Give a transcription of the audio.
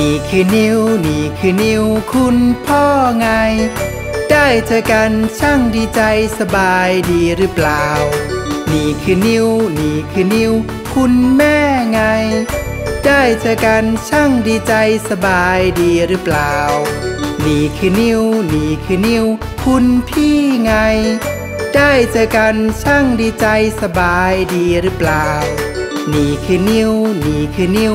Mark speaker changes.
Speaker 1: นี่คือนิวนี่คือนิวคุณพ่อไง ได้เจอกันช่างดีใจสบายดีหรือเปล่า นี่คือนิวนี่คือนิวคุณแม่ไง ได้เจอกันช่างดีใจสบายดีหรือเปล่า นี่คือนิวนี่คือนิวคุณพี่ไง ได้เจอกันช่างดีใจสบายดีหรือเปล่า นี่คือนิวนี่คือนิว